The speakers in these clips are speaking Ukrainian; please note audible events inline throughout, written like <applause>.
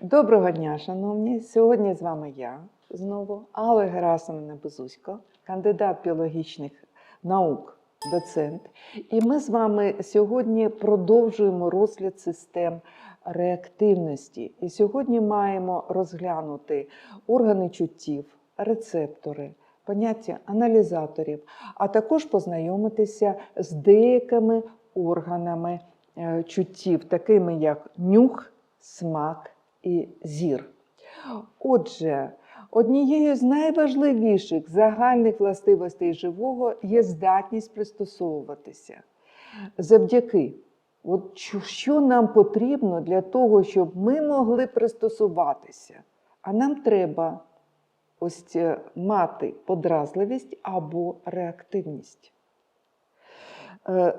Доброго дня, шановні! Сьогодні з вами я знову, Алла Герасимовна Безусько, кандидат біологічних наук, доцент. І ми з вами сьогодні продовжуємо розгляд систем реактивності. І сьогодні маємо розглянути органи чуттів, рецептори, поняття аналізаторів, а також познайомитися з деякими органами е, чуттів, такими як нюх, смак і зір. Отже, однією з найважливіших загальних властивостей живого є здатність пристосовуватися. Завдяки, от що- нам потрібно для того, щоб ми могли пристосуватися? А нам треба ось мати подразливість або реактивність. Е,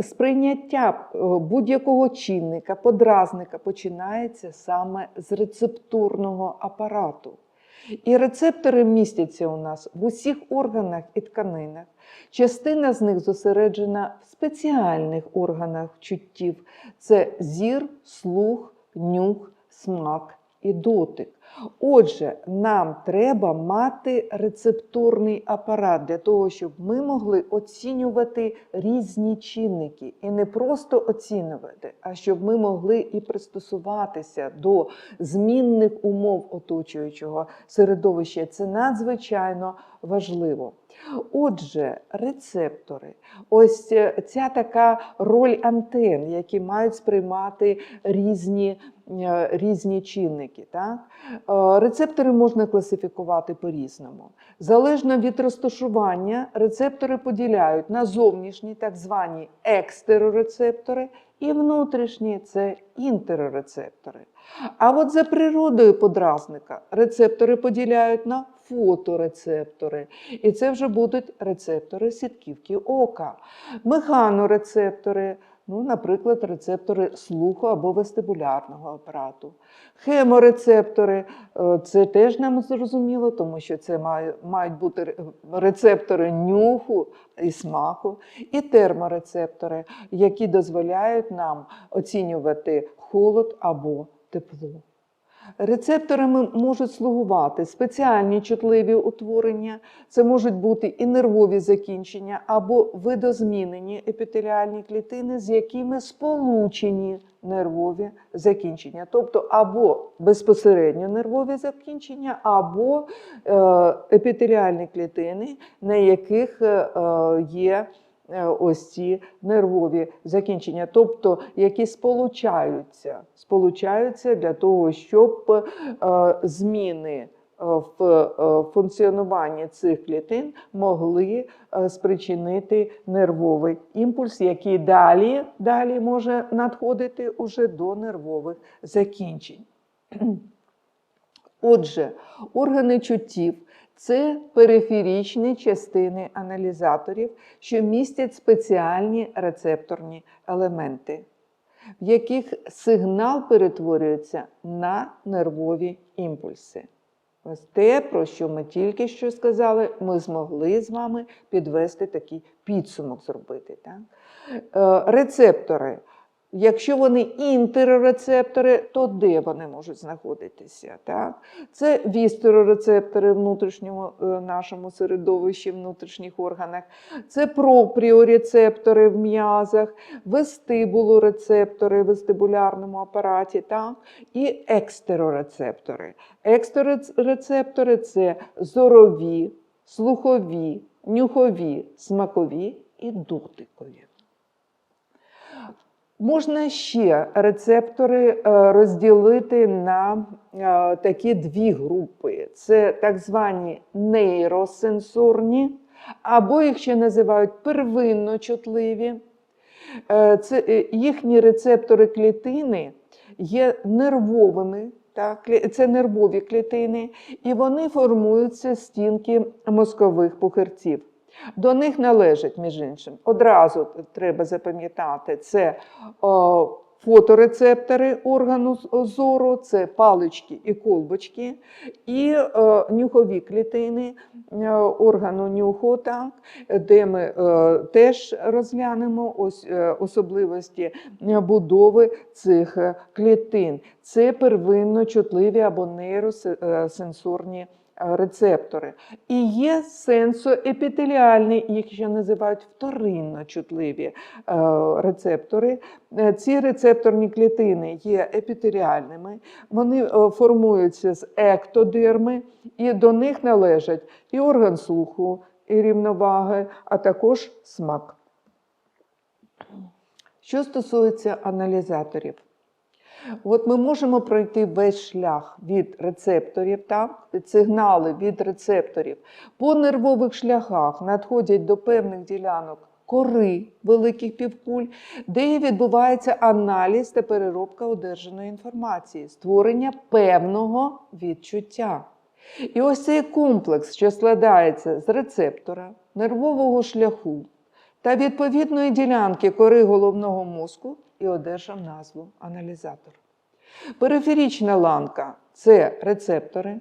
Сприйняття е, будь-якого чинника, подразника починається саме з рецептурного апарату. І рецептори містяться у нас в усіх органах і тканинах. Частина з них зосереджена в спеціальних органах чуттів: це зір, слух, нюх, смак і дотик. Отже, нам треба мати рецепторний апарат для того, щоб ми могли оцінювати різні чинники. І не просто оцінювати, а щоб ми могли і пристосуватися до змінних умов оточуючого середовища. Це надзвичайно важливо. Отже, рецептори, ось е, ця така роль антен, які мають сприймати різні, різні чинники. Так? Е, Рецептори можна класифікувати по-різному. Залежно від розташування, рецептори поділяють на зовнішні, так звані екстерорецептори, і внутрішні це інтерорецептори. А от за природою подразника рецептори поділяють на фоторецептори. І це вже будуть рецептори сітківки ока, механорецептори, ну, наприклад, рецептори слуху або вестибулярного апарату. Хеморецептори е, це теж нам зрозуміло, тому що це мають бути рецептори нюху і смаку, і терморецептори, які дозволяють нам оцінювати холод або тепло. Рецепторами можуть слугувати спеціальні чутливі утворення, це можуть бути і нервові закінчення або видозмінені епітеліальні клітини, з якими сполучені нервові закінчення, тобто або безпосередньо нервові закінчення, або е, епітеліальні клітини, на яких е, е, є ось ці нервові закінчення, тобто які сполучаються, сполучаються для того, щоб е, зміни е, в е, функціонуванні цих клітин могли е, спричинити нервовий імпульс, який далі, далі може надходити уже до нервових закінчень. <clears throat> Отже, органи чуттів це периферічні частини аналізаторів, що містять спеціальні рецепторні елементи, в яких сигнал перетворюється на нервові імпульси. Ось те, про що ми тільки що сказали, ми змогли з вами підвести такий підсумок зробити. Так? Е, Рецептори. Якщо вони інтерорецептори, то де вони можуть знаходитися? Так? Це вістерорецептори в внутрішньому е, нашому середовищі, внутрішніх органах, це пропріорецептори в м'язах, вестибулорецептори в вестибулярному апараті, так? і екстерорецептори. Екстерорецептори це зорові, слухові, нюхові, смакові і дотикові. Можна ще рецептори е, розділити на е, такі дві групи: це так звані нейросенсорні, або їх ще називають первинно чутливі. Е, Це їхні рецептори клітини є нервовими. Так, це нервові клітини, і вони формуються стінки мозкових пухирців. До них належать, між іншим, одразу треба запам'ятати, це о, фоторецептори органу зору, це палички і колбочки, і е, нюхові клітини е, органу нюху, так, де ми е, теж розглянемо ось е, особливості е, будови цих е, клітин. Це первинно чутливі або нейросенсорні е, рецептори. І є сенсоепітеліальні, їх ще називають вторинно чутливі е, рецептори. Е, Ці рецепторні клітини є епітеріальними, вони е, формуються з ектодерми, і до них належать і орган слуху, і рівноваги, а також смак. Що стосується аналізаторів, От ми можемо пройти весь шлях від рецепторів, так? сигнали від рецепторів. По нервових шляхах надходять до певних ділянок кори великих півкуль, де відбувається аналіз та переробка одержаної інформації, створення певного відчуття. І ось цей комплекс, що складається з рецептора, нервового шляху та відповідної ділянки кори головного мозку, і одержав назву аналізатор. Периферічна ланка це рецептори,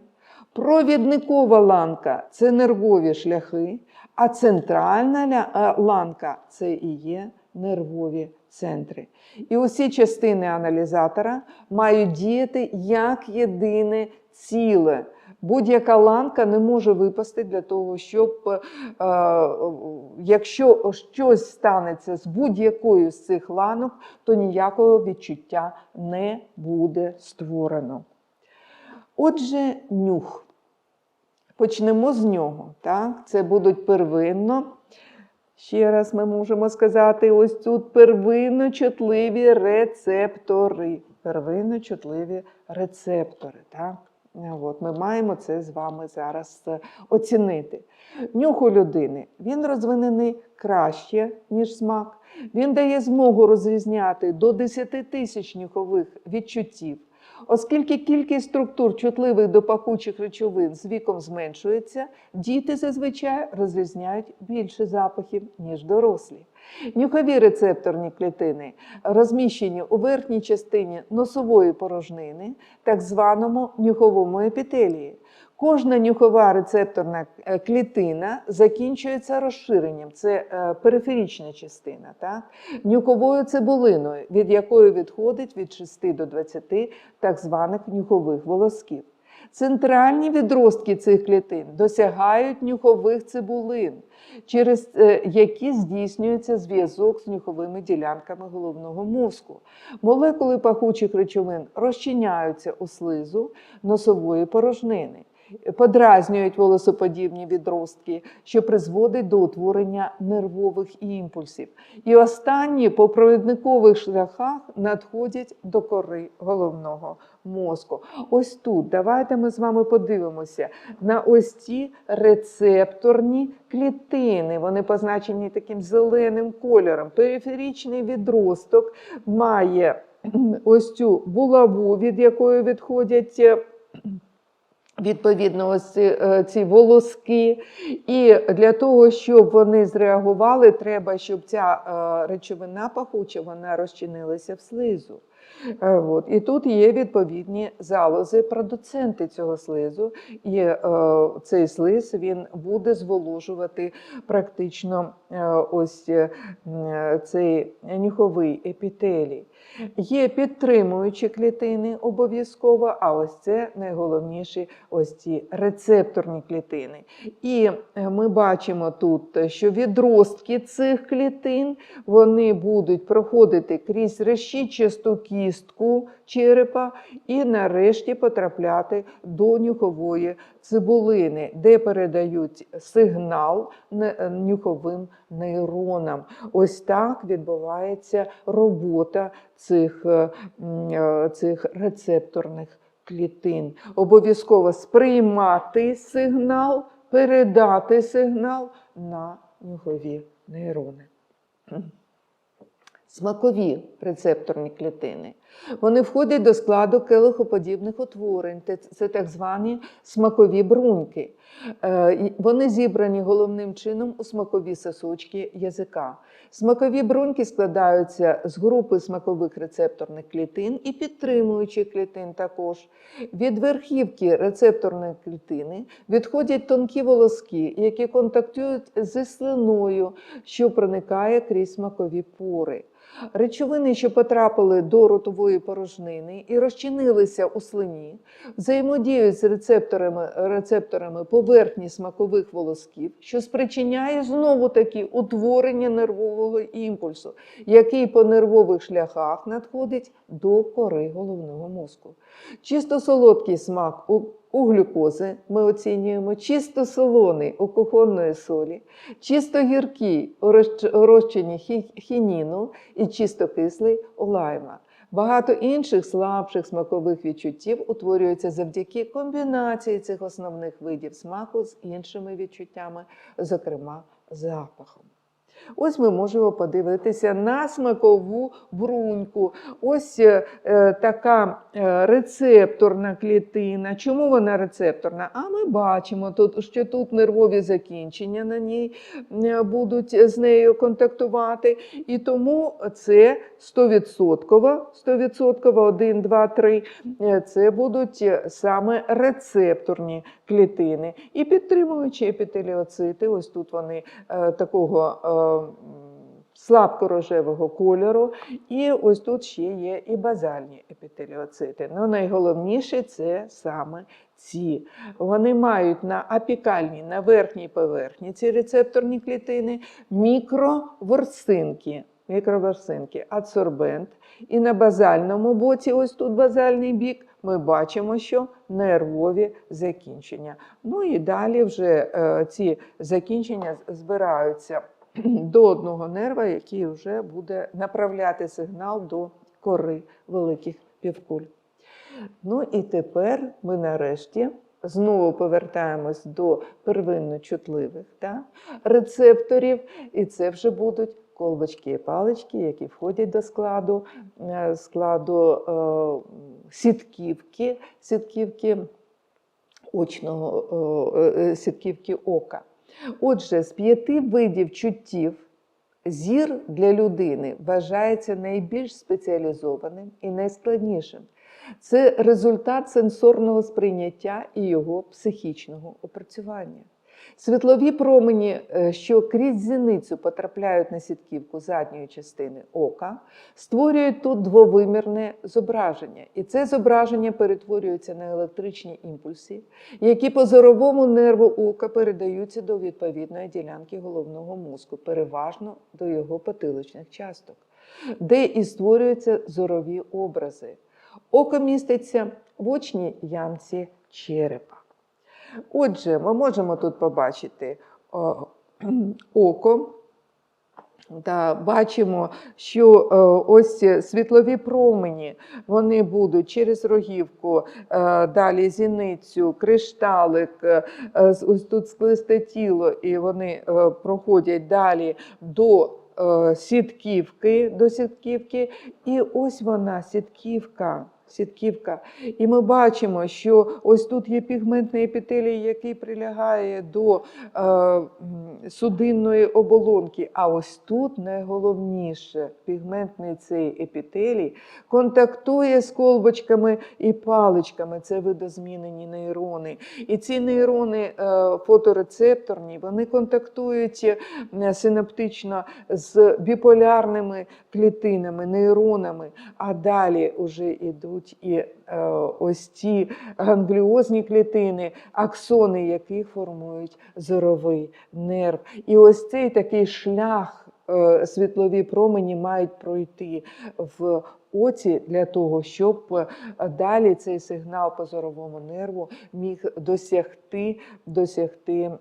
провідникова ланка це нервові шляхи, а центральна е, ланка це і є нервові центри. І усі частини аналізатора мають діяти як єдине ціле. Будь-яка ланка не може випасти для того, щоб е, якщо щось станеться з будь-якою з цих ланок, то ніякого відчуття не буде створено. Отже, нюх. Почнемо з нього. Так? Це будуть первинно. Ще раз ми можемо сказати: ось тут первинно чутливі рецептори. Первинно рецептори. Так? От, ми маємо це з вами зараз е, оцінити. Нюх у людини він розвинений краще, ніж смак. Він дає змогу розрізняти до 10 тисяч нюхових відчуттів. Оскільки кількість структур, чутливих до пахучих речовин, з віком зменшується, діти зазвичай розрізняють більше запахів, ніж дорослі. Нюхові рецепторні клітини розміщені у верхній частині носової порожнини, так званому нюховому епітелії. Кожна нюхова рецепторна е, клітина закінчується розширенням, це е, периферічна частина, так? нюховою цибулиною, від якої відходить від 6 до 20 так званих нюхових волосків. Центральні відростки цих клітин досягають нюхових цибулин, через е, які здійснюється зв'язок з нюховими ділянками головного мозку. Молекули пахучих речовин розчиняються у слизу носової порожнини подразнюють волосоподібні відростки, що призводить до утворення нервових імпульсів. І останні по провідникових шляхах надходять до кори головного мозку. Ось тут давайте ми з вами подивимося на ось ці рецепторні клітини. Вони позначені таким зеленим кольором. Периферічний відросток має ось цю булаву, від якої відходять. Відповідно, ось ці, е, волоски. І для того, щоб вони зреагували, треба, щоб ця е, речовина пахуча вона розчинилася в слизу. Е, От. І тут є відповідні залози, продуценти цього слизу. І цей слиз він буде зволожувати практично ось цей нюховий епітелій. Є підтримуючі клітини обов'язково, а ось це найголовніші ось ці рецепторні клітини. І е, ми бачимо тут, що відростки цих клітин вони будуть проходити крізь решітчасту кістку черепа і нарешті потрапляти до нюхової цибулини, де передають сигнал е, нюховим нейронам. Ось так відбувається робота цих, е, е, цих рецепторних клітин. Обов'язково сприймати сигнал, передати сигнал на нюхові нейрони. смакові рецепторні клітини. Вони входять до складу келихоподібних утворень, це так звані смакові бруньки. Е, Вони зібрані головним чином у смакові сосочки язика. Смакові бруньки складаються з групи смакових рецепторних клітин і підтримуючих клітин також. Від верхівки рецепторної клітини відходять тонкі волоски, які контактують зі слиною, що проникає крізь смакові пори. Речовини, що потрапили до ротової порожнини і розчинилися у слині, взаємодіють з рецепторами, рецепторами поверхні смакових волосків, що спричиняє знову таки утворення нервового імпульсу, який по нервових шляхах надходить до кори головного мозку. Чисто солодкий смак у глюкози ми оцінюємо чисто солоний у кухонної солі, чисто гіркий у розч- розчині хініну і чисто кислий у лайма. Багато інших слабших смакових відчуттів утворюються завдяки комбінації цих основних видів смаку з іншими відчуттями, зокрема запахом. Ось ми можемо подивитися на смакову бруньку. Ось е, е, така е, рецепторна клітина. Чому вона рецепторна? А ми бачимо, тут, що тут нервові закінчення на ній е, будуть з нею контактувати. І тому це 100%, 100%, 1, 2, 3, е, це будуть саме рецепторні клітини. І підтримуючі епітеліоцити, ось тут вони е, такого е, м, слабко-рожевого кольору. І ось тут ще є і базальні епітеліоцити. Ну, найголовніше це саме ці. Вони мають на апікальній, на верхній поверхні ці рецепторні клітини мікроворсинки. Мікроворсинки, адсорбент. І на базальному боці, ось тут базальний бік, ми бачимо, що нервові закінчення. Ну і далі вже е, ці закінчення збираються <clears throat> до одного нерва, який вже буде направляти сигнал до кори великих півкуль. Ну і тепер ми нарешті знову повертаємось до первинно чутливих да, рецепторів, і це вже будуть колбочки і палички, які входять до складу, е, складу е, сітківки, сітківки очного е, е, сітківки ока. Отже, з п'яти видів чуттів зір для людини вважається найбільш спеціалізованим і найскладнішим. Це результат сенсорного сприйняття і його психічного опрацювання. Світлові промені, е, що крізь зіницю потрапляють на сітківку задньої частини ока, створюють тут двовимірне зображення. І це зображення перетворюється на електричні імпульси, які по зоровому нерву ока передаються до відповідної ділянки головного мозку, переважно до його потиличних часток, де і створюються зорові образи. Око міститься в очній ямці черепа. Отже, ми можемо тут побачити о, <clears throat> око. Та бачимо, що е, ось світлові промені вони будуть через рогівку, е, далі зіницю, кришталик, е, е, ось тут склисте тіло, і вони е, проходять далі до е, сітківки, до сітківки. І ось вона, сітківка. Сітківка. І ми бачимо, що ось тут є пігментний епітелій, який прилягає до е, судинної оболонки. А ось тут найголовніше пігментний цей епітелій контактує з колбочками і паличками. Це видозмінені нейрони. І ці нейрони е, фоторецепторні, вони контактують е, синаптично з біполярними клітинами, нейронами, а далі вже йдуть і е, ось ті гангліозні клітини, аксони, які формують зоровий нерв. І ось цей такий шлях е, світлові промені мають пройти в оці для того, щоб е, далі цей сигнал по зоровому нерву міг досягти, досягти.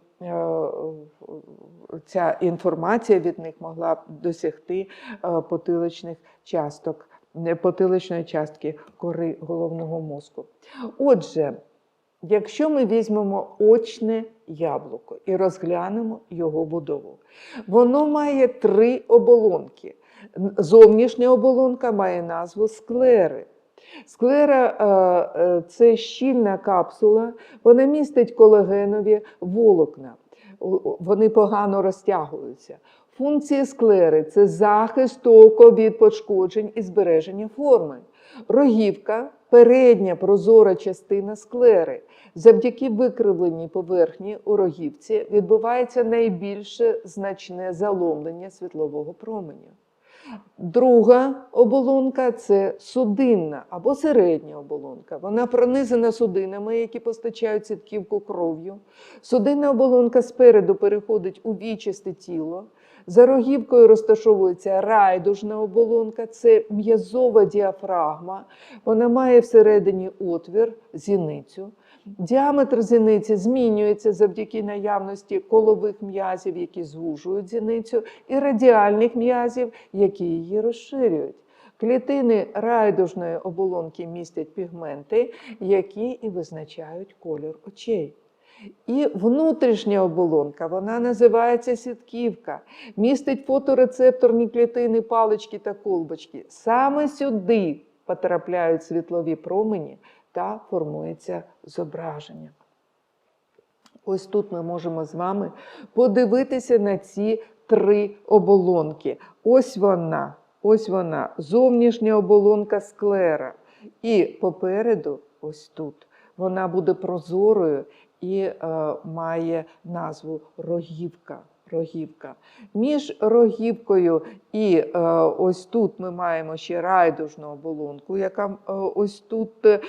Ця інформація від них могла б досягти потиличних часток, потиличної частки кори головного мозку. Отже, якщо ми візьмемо очне яблуко і розглянемо його будову, воно має три оболонки. Зовнішня оболонка має назву склери. Склера е, е, це щільна капсула, вона містить колагенові волокна. Вони погано розтягуються. Функція склери це захист ока від пошкоджень і збереження форми. Рогівка передня прозора частина склери. Завдяки викривленій поверхні у рогівці відбувається найбільше значне заломлення світлового променю. Друга оболонка це судинна або середня оболонка. Вона пронизана судинами, які постачають сітківку кров'ю. Судинна оболонка спереду переходить у вічисте тіло. За рогівкою розташовується райдужна оболонка, це м'язова діафрагма. Вона має всередині отвір, зіницю. Діаметр зіниці змінюється завдяки наявності колових м'язів, які звужують зіницю, і радіальних м'язів, які її розширюють. Клітини райдужної оболонки містять пігменти, які і визначають колір очей. І внутрішня оболонка, вона називається сітківка, містить фоторецепторні клітини, палички та колбочки. Саме сюди потрапляють світлові промені та формується зображення. Ось тут ми можемо з вами подивитися на ці три оболонки. Ось вона, ось вона, зовнішня оболонка склера. І попереду, ось тут, вона буде прозорою і е, має назву рогівка. Рогівка. Між рогівкою і е, ось тут ми маємо ще райдужну оболонку, яка е, ось тут е,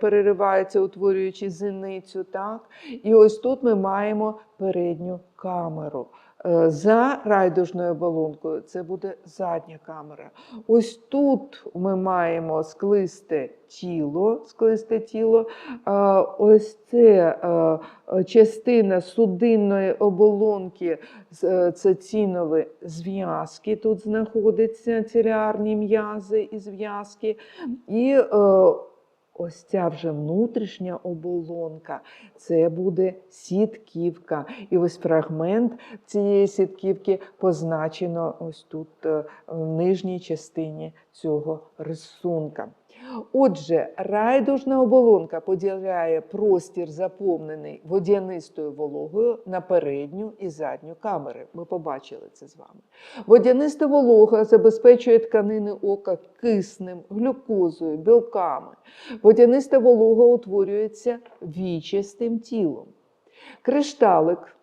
переривається, утворюючи зіницю. Так? І ось тут ми маємо передню камеру. Е, За райдужною оболонкою це буде задня камера. Ось тут ми маємо склисте тіло. Склисте тіло. Е, Ось це е, частина судинної оболонки, це цінові зв'язки. Тут знаходяться цілярні м'язи і зв'язки. І ось ця вже внутрішня оболонка, це буде сітківка. І ось фрагмент цієї сітківки позначено ось тут е, в нижній частині цього рисунка. Отже, райдужна оболонка поділяє простір, заповнений водянистою вологою на передню і задню камери. Ми побачили це з вами. Водяниста волога забезпечує тканини ока киснем, глюкозою, білками. Водяниста волога утворюється вічистим тілом. Кришталик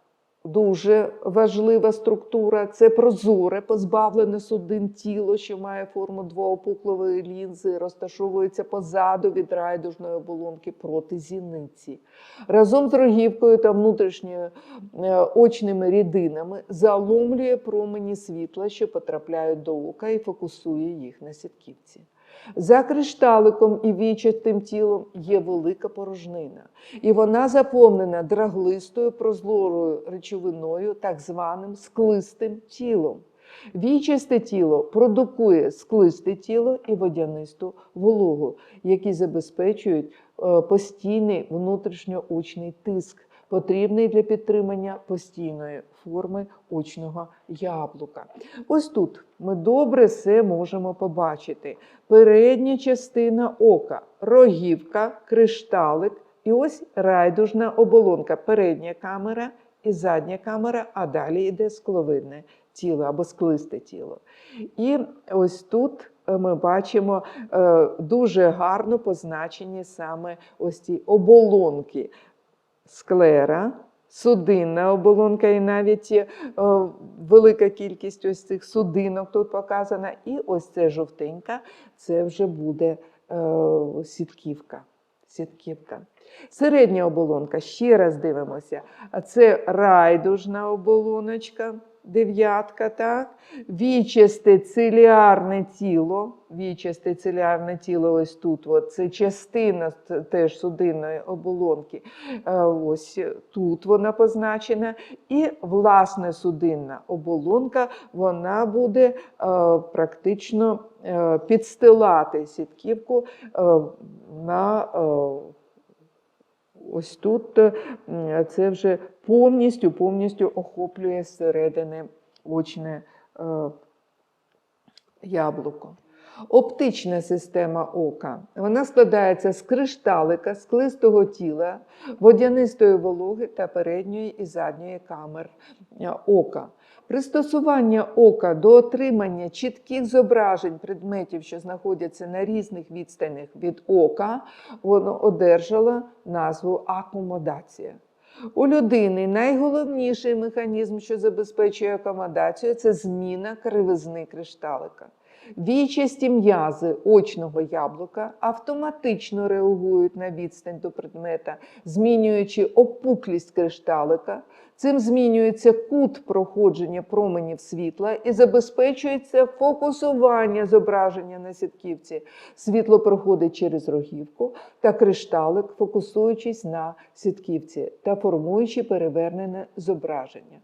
дуже важлива структура. Це прозоре, позбавлене судин тіло, що має форму двоопуклової лінзи, розташовується позаду від райдужної оболонки проти зіниці. Разом з рогівкою та внутрішньою е, очними рідинами заломлює промені світла, що потрапляють до ока, і фокусує їх на сітківці. За кришталиком і вічистим тілом є велика порожнина, і вона заповнена драглистою прозорою речовиною, так званим склистим тілом. Вічисте тіло продукує склисте тіло і водянисту вологу, які забезпечують е, постійний внутрішньоочний тиск, потрібний для підтримання постійної форми очного яблука. Ось тут ми добре все можемо побачити. Передня частина ока, рогівка, кришталик і ось райдужна оболонка, передня камера і задня камера, а далі йде скловидне тіло або склисте тіло. І ось тут е, ми бачимо е, дуже гарно позначені саме ось ці оболонки склера, судинна оболонка, і навіть є велика кількість ось цих судинок тут показана. І ось це жовтенька, це вже буде е, сітківка. сітківка. Середня оболонка, ще раз дивимося. Це райдужна оболоночка, дев'ятка, так? Вічисте циліарне тіло. Вічисте циліарне тіло ось тут. От, це частина теж судинної оболонки. Е, Ось тут вона позначена. І власне судинна оболонка вона буде е, практично е, підстилати сітківку на ось тут е, це вже повністю повністю охоплює зсередини очне, е, яблуко. Оптична система ока. Вона складається з кришталика, склистого тіла, водянистої вологи та передньої і задньої камер е, ока. Пристосування ока до отримання чітких зображень предметів, що знаходяться на різних відстанях від ока, воно одержало назву акомодація. У людини найголовніший механізм, що забезпечує акомодацію, це зміна кривизни кришталика. Вічасті м'язи очного яблука автоматично реагують на відстань до предмета, змінюючи опуклість кришталика. Цим змінюється кут проходження променів світла і забезпечується фокусування зображення на сітківці. Світло проходить через рогівку та кришталик, фокусуючись на сітківці та формуючи перевернене зображення.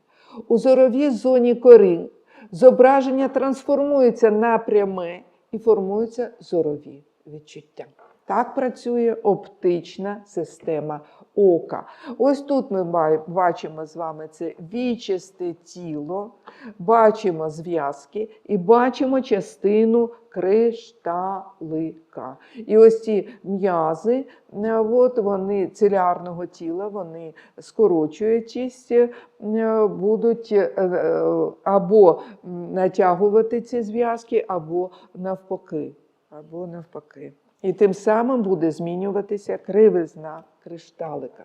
У зоровій зоні кори зображення трансформується напряме і формуються зорові відчуття. Так працює оптична система ока. Ось тут ми бачимо з вами це вічисте тіло, бачимо зв'язки і бачимо частину кришталика. І ось ці м'язи, е, от вони целярного тіла, вони скорочуючись, е, будуть е, або натягувати ці зв'язки, або навпаки. Або навпаки. І тим самим буде змінюватися кривизна кришталика.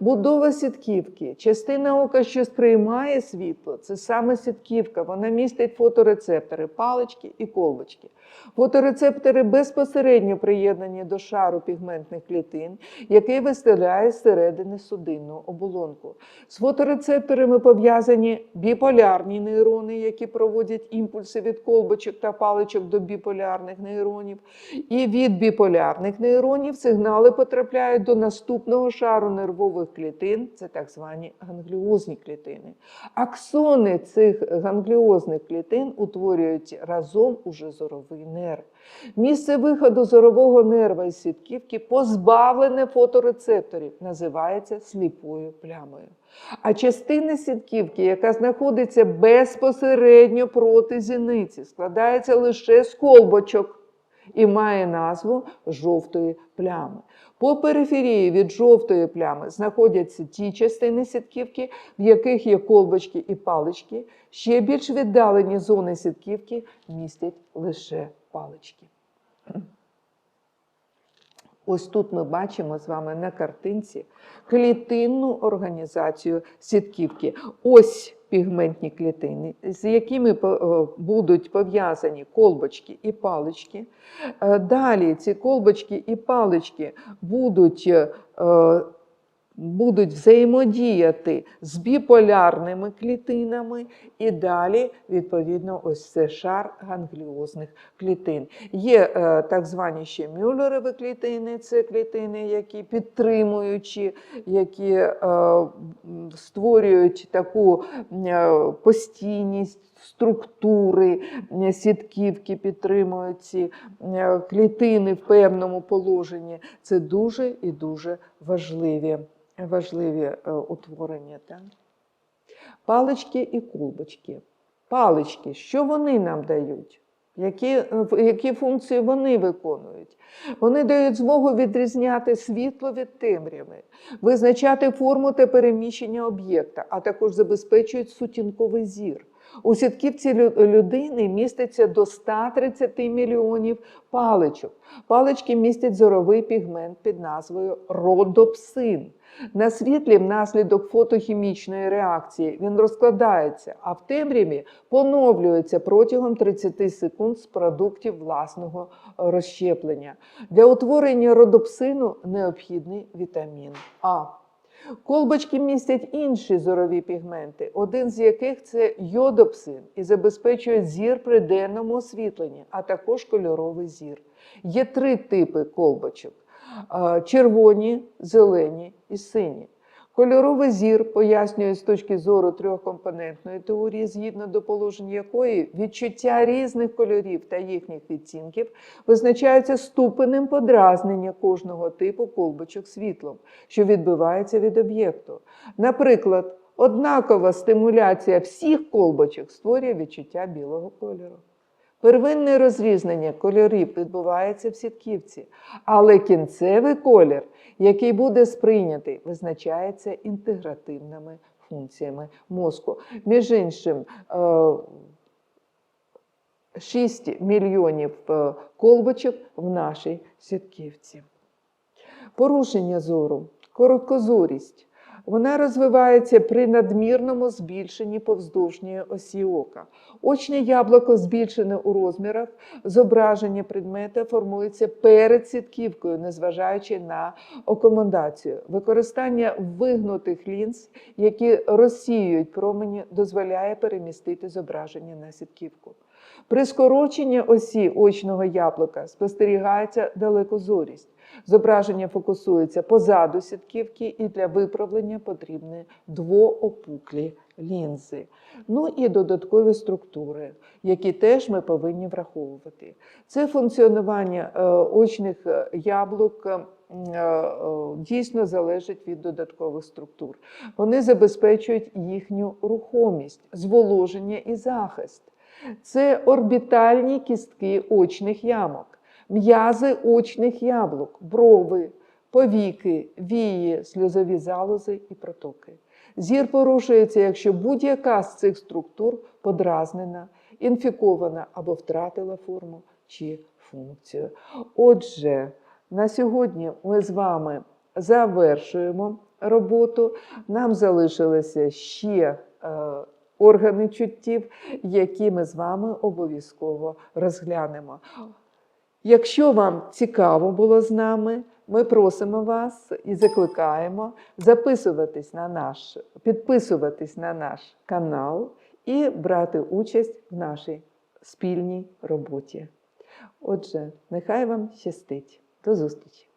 Будова сітківки. Частина ока, що сприймає світло, це саме сітківка. Вона містить фоторецептори, палички і колбочки. Фоторецептори безпосередньо приєднані до шару пігментних клітин, який виставляє зсередини судинну оболонку. З фоторецепторами пов'язані біполярні нейрони, які проводять імпульси від колбочок та паличок до біполярних нейронів. І від біполярних нейронів сигнали потрапляють до наступного шару нервових клітин, це так звані гангліозні клітини. Аксони цих гангліозних клітин утворюють разом уже зоровий нерв. Місце виходу зорового нерва із сітківки позбавлене фоторецепторів, називається сліпою плямою. А частина сітківки, яка знаходиться безпосередньо проти зіниці, складається лише з колбочок і має назву жовтої плями. По периферії від жовтої плями знаходяться ті частини сітківки, в яких є колбочки і палички. Ще більш віддалені зони сітківки містять лише палички. Ось тут ми бачимо з вами на картинці клітинну організацію сітківки. Ось пігментні клітини, з якими е, будуть пов'язані колбочки і палички. Е, Далі ці колбочки і палички будуть, е, будуть взаємодіяти з біполярними клітинами, і далі, відповідно, ось це шар гангліозних клітин. Є е, так звані ще мюллерові клітини, це клітини, які підтримуючи, які е, створюють таку е, постійність. Структури сітківки підтримують ці е, клітини в певному положенні. Це дуже і дуже важливі, важливі е, утворення. Так? Палички і колбочки. Палички, що вони нам дають? Які, е, які функції вони виконують? Вони дають змогу відрізняти світло від темряви, визначати форму та переміщення об'єкта, а також забезпечують сутінковий зір. У сітківці людини міститься до 130 мільйонів паличок. Палички містять зоровий пігмент під назвою родопсин. На світлі внаслідок фотохімічної реакції він розкладається, а в темряві поновлюється протягом 30 секунд з продуктів власного розщеплення. Для утворення родопсину необхідний вітамін А. Колбочки містять інші зорові пігменти, один з яких це йодопсин і забезпечує зір при денному освітленні, а також кольоровий зір. Є три типи колбочок: червоні, зелені і сині. Кольоровий зір пояснює з точки зору трьохкомпонентної теорії, згідно до положень якої відчуття різних кольорів та їхніх відцінків визначаються ступенем подразнення кожного типу колбочок світлом, що відбивається від об'єкту. Наприклад, однакова стимуляція всіх колбочок створює відчуття білого кольору. Первинне розрізнення кольорів відбувається в сітківці, але кінцевий колір, який буде сприйнятий, визначається інтегративними функціями мозку. Між іншим, е, 6 мільйонів е, колбочок в нашій сітківці. Порушення зору, короткозорість. Вона розвивається при надмірному збільшенні повздовжньої осі ока. Очне яблуко збільшене у розмірах, зображення предмета формується перед сітківкою, незважаючи на акомодацію. Використання вигнутих лінз, які розсіюють промені, дозволяє перемістити зображення на сітківку. При скороченні осі очного яблука спостерігається далекозорість. Зображення фокусується позаду сітківки, і для виправлення потрібні двоопуклі лінзи. Ну і додаткові структури, які теж ми повинні враховувати. Це функціонування е, очних е, яблук. е, Дійсно залежить від додаткових структур. Вони забезпечують їхню рухомість, зволоження і захист. Це орбітальні кістки очних ямок, м'язи очних яблук, брови, повіки, вії, сльозові залози і протоки. Зір порушується, якщо будь-яка з цих структур подразнена, інфікована або втратила форму чи функцію. Отже, на сьогодні ми з вами завершуємо роботу. Нам залишилося ще е, органи чуттів, які ми з вами обов'язково розглянемо. Якщо вам цікаво було з нами, ми просимо вас і закликаємо записуватись на наш, підписуватись на наш канал і брати участь в нашій спільній роботі. Отже, нехай вам щастить. До зустрічі!